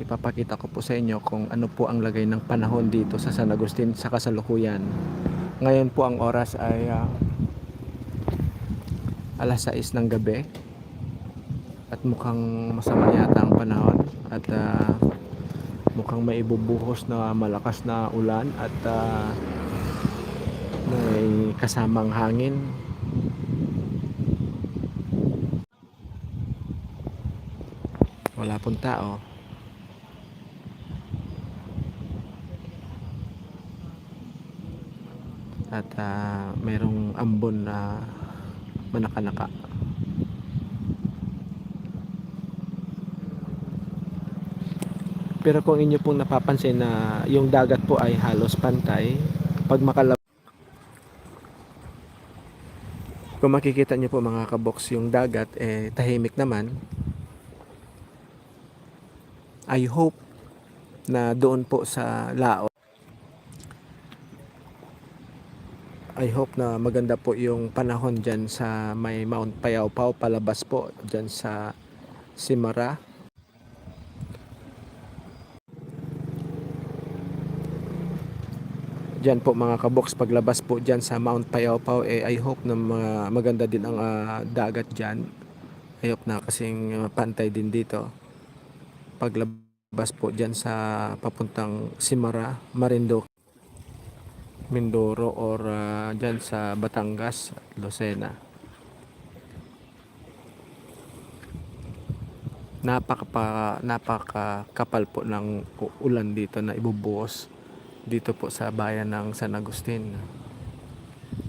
ipapakita ko po sa inyo kung ano po ang lagay ng panahon dito sa San Agustin sa kasalukuyan. Ngayon po ang oras ay ah, alas 6 ng gabi. At mukhang masama yata ang panahon at ah, mukhang may ibubuhos na malakas na ulan at ah, may kasamang hangin. Wala pong tao at ah, mayroong ambon na manakanaka. Pero kung inyo pong napapansin na yung dagat po ay halos pantay pag makalab kung makikita nyo po mga kaboks yung dagat eh tahimik naman. I hope na doon po sa Laos I hope na maganda po yung panahon dyan sa may Mount Payawpaw palabas po dyan sa Simara Diyan po mga kaboks paglabas po diyan sa Mount Payawpaw eh I hope na mga maganda din ang ah, dagat diyan. I hope na kasing ah, pantay din dito. Paglabas po diyan sa papuntang Simara, Marinduque, Mindoro or ah, diyan sa Batangas, Lucena. Napaka napaka kapal po ng ulan dito na ibubuhos dito po sa bayan ng San Agustin.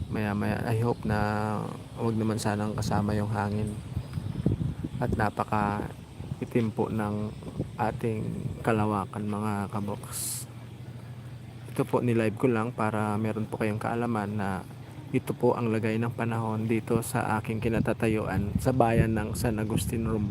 Maya maya I hope na wag naman sanang kasama yung hangin. At napaka itim po ng ating kalawakan mga kaboks. Ito po nilive ko lang para meron po kayong kaalaman na ito po ang lagay ng panahon dito sa aking kinatatayuan sa bayan ng San Agustin Romblon.